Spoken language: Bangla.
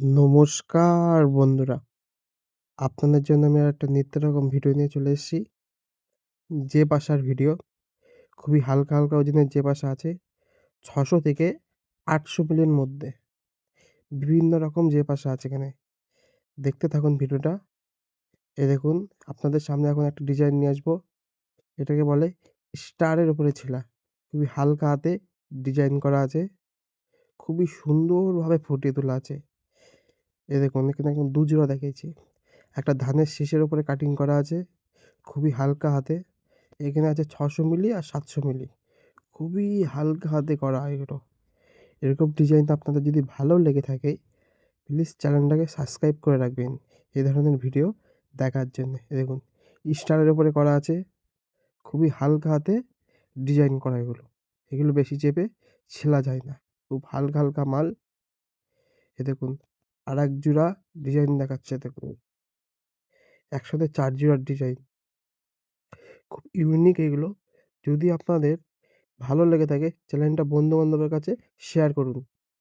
নমস্কার, বন্ধুরা। আপনাদের জন্য আমি একটা নিত্য রকম ভিডিও নিয়ে চলে এসেছি। যে বাসার ভিডিও, খুবই হালকা হালকা ওজনের যে বাসা আছে, ছশো থেকে আটশো মিলিয়ন মধ্যে। বিভিন্ন রকম যে বাসা আছে এখানে। দেখতে থাকুন ভিডিওটা। এ দেখুন, আপনাদের সামনে এখন একটা ডিজাইন নিয়ে আসব। এটাকে বলে স্টারের উপরে ছিলা। খুবই হালকা হাতে ডিজাইন করা আছে। খুবই সুন্দরভাবে ফুটিয়ে তোলা আছে। এ দেখুন এখানে একদম দু জোড়া দেখিয়েছি একটা ধানের শীষের ওপরে কাটিং করা আছে, খুবই হালকা হাতে। এখানে আছে ছশো মিলি আর সাতশো মিলি। খুবই হালকা হাতে করা এগুলো। এরকম ডিজাইনটা আপনাদের যদি ভালো লেগে থাকে প্লিজ চ্যানেলটাকে সাবস্ক্রাইব করে রাখবেন এই ধরনের ভিডিও দেখার জন্য। দেখুন, স্টারের ওপরে করা আছে, খুবই হালকা হাতে ডিজাইন করা এগুলো। এগুলো বেশি চেপে ছেলা যায় না, খুব হালকা হালকা মাল। এ দেখুন আর এক জোড়া ডিজাইন দেখাচ্ছে দেখুন। একসাথে চার জোড়ার ডিজাইন খুব ইউনিক এগুলো। যদি আপনাদের ভালো লেগে থাকে চ্যানেলটা বন্ধুবান্ধবের কাছে শেয়ার করুন।